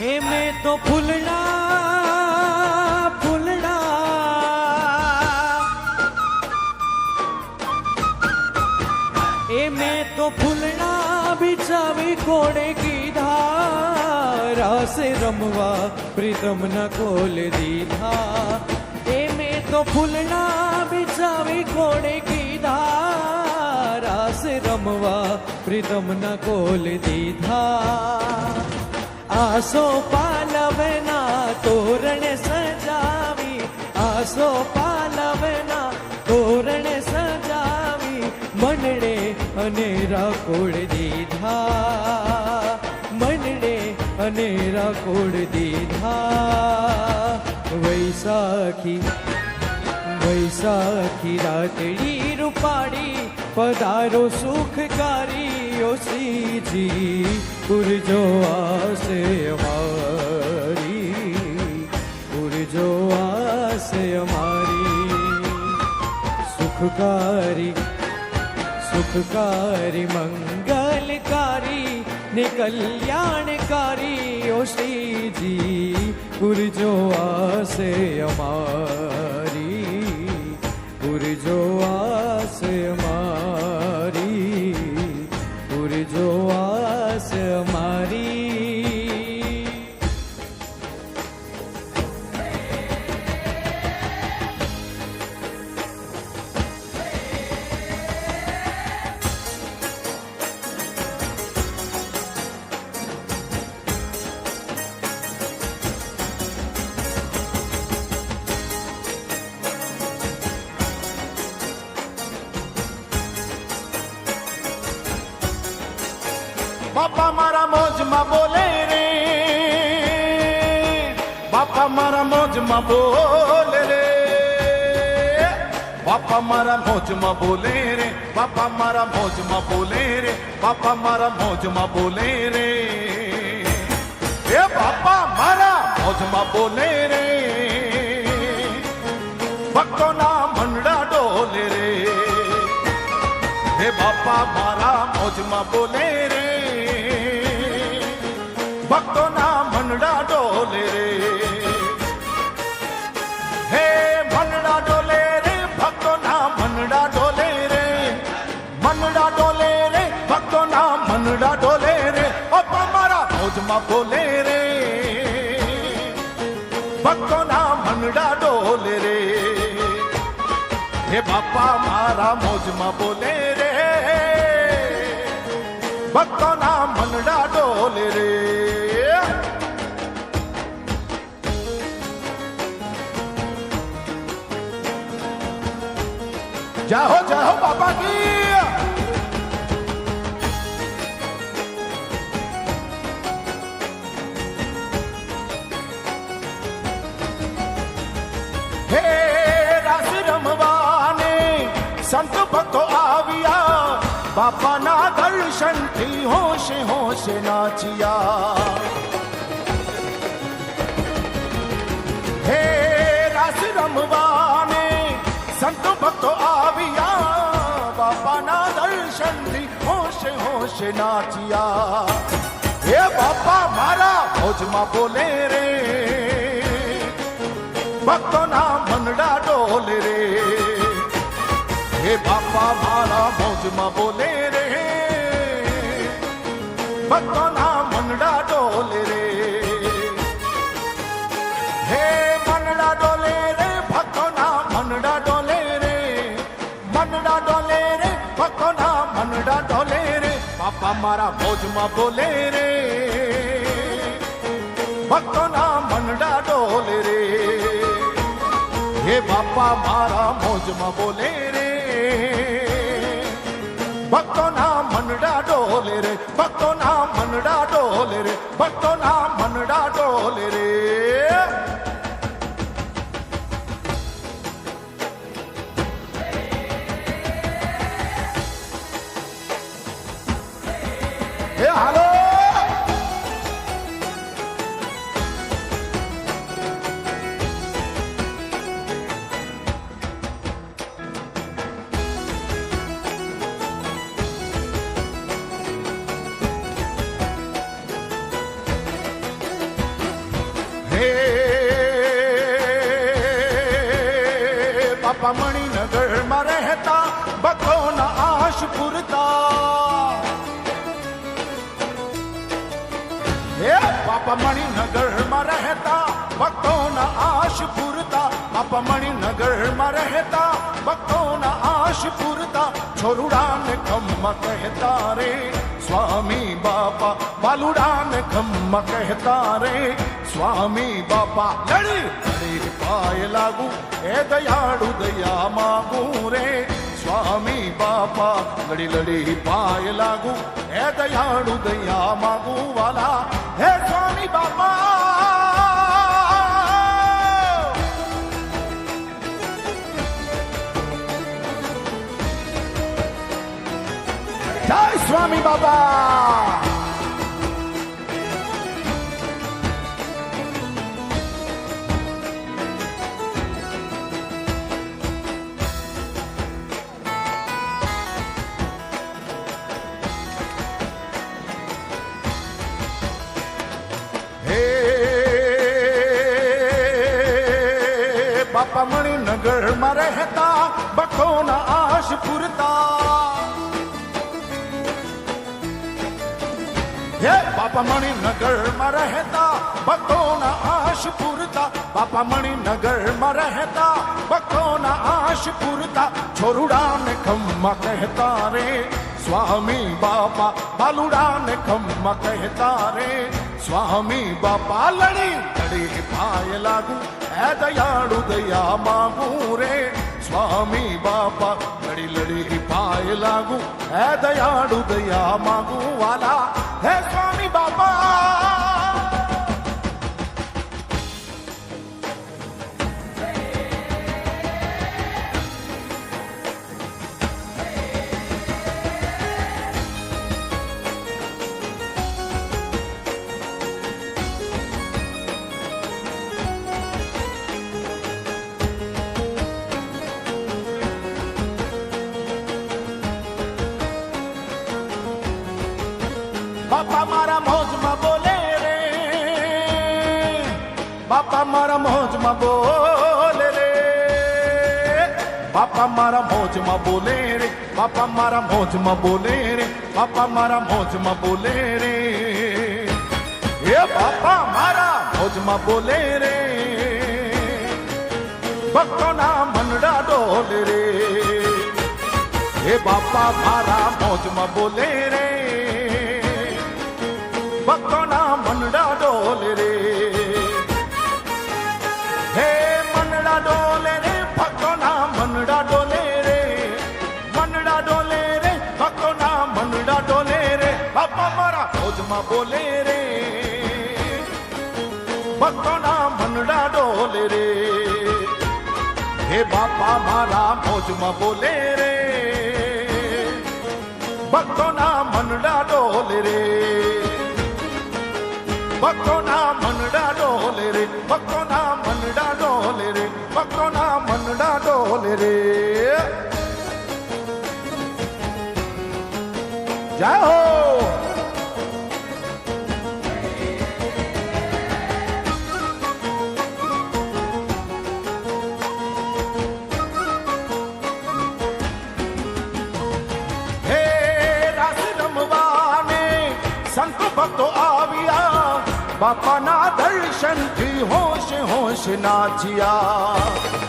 હે મેં તો ફૂલડા ફૂલડા. એ મેં તો ફૂલડા બિચાવી કોડે કીધા, રાસે રમવા પ્રીતમ ન કોલ દીધા. એ મેં તો ફૂલડા બિચાવી કોડે કીધા, રાસે રમવા પ્રીતમ ન કોલ દીધા. આસો પાલવના તોરણ સજાવી, આસો પાલવના તોરણ સજાવી, મનડે અને રાકોડ દીધા, મનડે અને રાકોડ દીધા. વૈશાખી વૈશાખી રાતડી રૂપાડી પધારો સુખકારી योषीजी पुरजो आसे हमारी पुरजो आसे हमारी सुखकारी सुखकारी, मंगलकारी, निकल्याणकारी योषीजी पुरजो आसे हमारी पुरजो आसे हमारी મોજમાં બોલે રે બાપા મારા મોજમાં બોલે રે બાપા મારા મોજમાં બોલે રે બાપા મારા મોજમાં બોલે રે બાપા મારા મોજમાં બોલે રે એ બાપા મારા મોજમાં બોલે રે ભક્તોના મંડળા ડોલે રે હે બાપા મારા મોજમાં બોલે રે મારા મોજમાં બોલે રે ભક્તોના મનડા ડોલે રે હે બાપા મારા મોજમાં બોલે રે ભક્તોના મનડા ડોલે રે જય હો જય હો બાપા કી संत भक्त आविया। बापा ना दर्शन थी होश होश नाचिया। हे रस रमवाने संत भक्त आविया। बापा ना दर्शन थी होश होश नाचिया। हे बापा मारा भोजमा बोले रे। भक्तों ना मनडा डोल रे। હે બાપા મારા મોજમાં બોલે રે ભક્તોના મનડા ડોલે રે હે મનડા ડોલે રે ભક્તોના મનડા ડોલે રે મનડા ડોલે રે ભક્તોના મનડા ડોલે રે બાપા મારા મોજમાં બોલે રે ભક્તોના મનડા ડોલે રે હે બાપા મારા મોજમાં બોલે રે ભક્તોના મનડા ડોલે રે ભક્તોના મનડા ડોલે રે ભક્તોના મનડા ડોલે રે. गांधी नगर में रहता बकौन आशपुर का पापा मणि नगर में रहता बकौन आशपुर का पापा मणि नगर में रहता बकौन आशपुर का छोरुड़ा ने खम्मा कहता रे, स्वामी बापा, बालुड़ा ने खम्मा कहता रे, स्वामी बापा, लड़ी। પાય લાગુ એ દયાળુ દયા માગું રે સ્વામી બાપા લડી લડી પાય લાગુ એ દયાળુ દયા માગુ વાલા હે સ્વામી બાપા જય સ્વામી બાપા બાપા મણિનગરમાં રહેતા બખોના આશ પૂરતા. હે બાપા મણિનગરમાં રહેતા, ભક્તોના આશ પૂરતા. બાપા મણિનગરમાં રહેતા, ભક્તોના આશ પૂરતા. છોરુડાને ખમ્મા કહેતા રે, સ્વામી બાપા, બાલુડાને ખમ્મા કહેતા રે. ಸ್ವಾಮಿ ಬಾಪಾಲಣಿ ತಡೆಗೆ ಪಾಯಲಾಗು ಆದಯಾಡುದಯ ಮಾಮೂರೇ స్వామి బాప లడిలడి పాయలాగు ఏదయాడు దయా మగువాలా హే స్వామి బాబా બાપા મારા મોજમાં બોલે રે. બાપા મારા મોજમાં બોલે રે. બાપા મારા મોજમાં બોલે રે. બાપા મારા મોજમાં બોલે રે. બાપા મારા મોજમાં બોલે રે. હે બાપા મારા મોજમાં બોલે રે. ભક્તોના મનડા ડોલે રે. હે બાપા મારા મોજમાં બોલે રે. ભક્તોના મનડા ડોલ રે. હે મનડા ડોલે રે, ભક્તોના મનડા ડોલે રે. મનડા ડોલે રે, ભક્તોના મનડા ડોલે રે. બાપા મારા મોજમાં બોલે રે. ભક્તોના મનડા ડોલે રે. હે બાપા મારા મોજમાં બોલે રે. ભક્તોના મનડા ડોલે રે. ભક્તોના મનડા ડોલે રે ભક્તોના બાપાના દર્શનથી હોશ હોશ નાચ્યા.